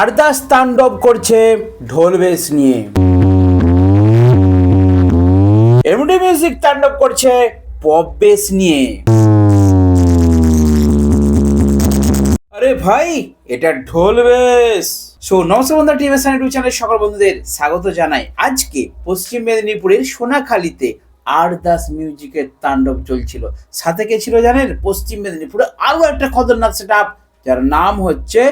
আরদাস তাণ্ডব করছে ঢোল বেস নিয়ে। এমডি মিউজিক তাণ্ডব করছে পপ বেস নিয়ে। আরে ভাই, এটা ঢোল বেস সো, নমস্কার বন্ধুরা টিভি সান ইউটিউব চ্যানেলের সকল বন্ধুদের স্বাগত জানাই। আজকে পশ্চিম মেদিনীপুরের সোনাখালীতে আরদাস মিউজিকের তাণ্ডব চলছিল। সাথে কে ছিল জানেন? পশ্চিম মেদিনীপুরে আরও একটা খতরনাক সেট যার নাম হচ্ছে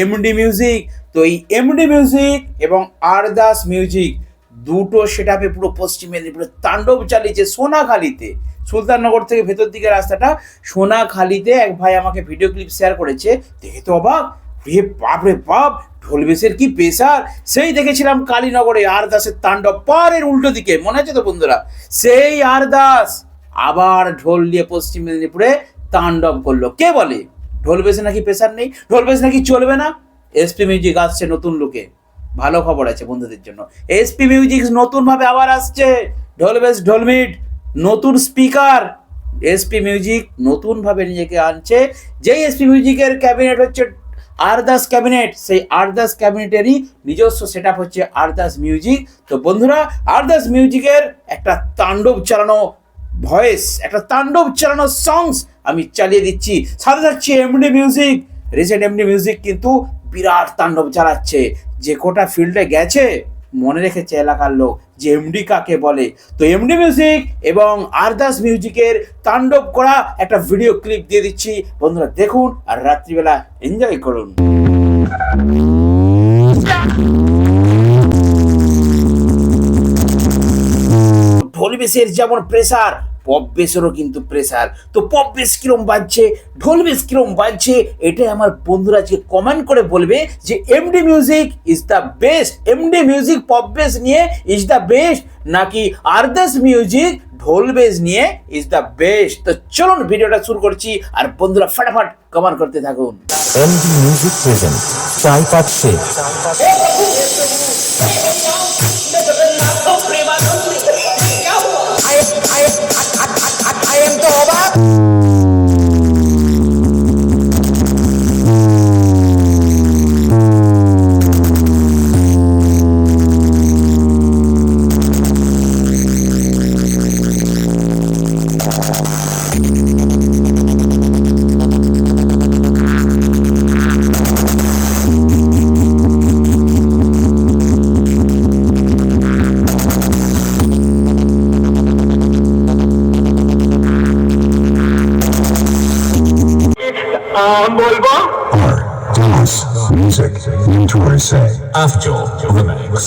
এমডি মিউজিক তো এই এমডি মিউজিক এবং আরদাস মিউজিক দুটো সেট পুরো পশ্চিম মেদিনীপুরে তাণ্ডব চালিয়েছে সোনাখালীতে। সুলতাননগর থেকে ভেতর দিকে রাস্তাটা সোনাখালীতে এক ভাই আমাকে ভিডিও ক্লিপ শেয়ার করেছে। দেখে তো অবাক। রে বাপ রে বাপ, ঢোল বেসের কি পেশার? সেই দেখেছিলাম কালীনগরে আর দাসের তাণ্ডব পারের উল্টো দিকে, মনে আছে তো বন্ধুরা? সেই আর দাস আবার ঢোল নিয়ে পশ্চিম মেদিনীপুরে তাণ্ডব করল। কে বলে? ঢোল বেসে নাকি পেশার নেই? ঢোল বেস নাকি চলবে না? এসপি মিউজিক আসছে নতুন লোকে ভালো খবর আছে বন্ধুদের জন্য। এসপি মিউজিক নতুন ভাবে আবার আসছে। ঢোল বেস ঢোলমিট নতুন স্পিকার এসপি মিউজিক নতুন ভাবে নিজেকে আনছে। যেই এসপি মিউজিকের ক্যাবিনেট হচ্ছে আরদাস ক্যাবিনেট সেই আরদাস ক্যাবিনেটেরই নিজস্ব সেট আপ হচ্ছে আরদাস মিউজিক তো বন্ধুরা আরদাস মিউজিকের একটা তাণ্ডব চালানো ভয়েস একটা তাণ্ডব চালানো সংস আমি চালিয়ে দিচ্ছি। সাথে থাকছে MD music recent MD music কিন্তু বিরাট তাণ্ডব চালাচ্ছে। যে কোটা ফিল্ডে গেছে, মনে রেখেছে এলাকার লোক যে এমডি কাকে বলে। তো এমডি মিউজিক এবং আরদাস মিউজিকের তাণ্ডব করা একটা ভিডিও ক্লিপ দিয়ে দিচ্ছি। বন্ধুরা দেখুন আর রাত্রিবেলা এনজয় করুন। ঢোল যেমন প্রেসার পপ বেসেরও কিন্তু প্রেসার তো পপ বেস কিরম বাজছে ঢোল বেস কিরম বাজছে এটাই আমার বন্ধুরা আজকে কমেন্ট করে বলবে যে MD music is the best MD music pop bass নিয়ে ইজ দ্য বেস্ট নাকি আরদাস মিউজিক ঢোল বেস নিয়ে ইজ দ্য বেস্ট তো চলুন ভিডিওটা শুরু করছি আর বন্ধুরা ফটাফট কমেন্ট করতে থাকুন। এমডি মিউজিক প্রেজেন্ট চাই পাচ্ছে বলবো R. Dance. Music. Mentor say. Afzal remix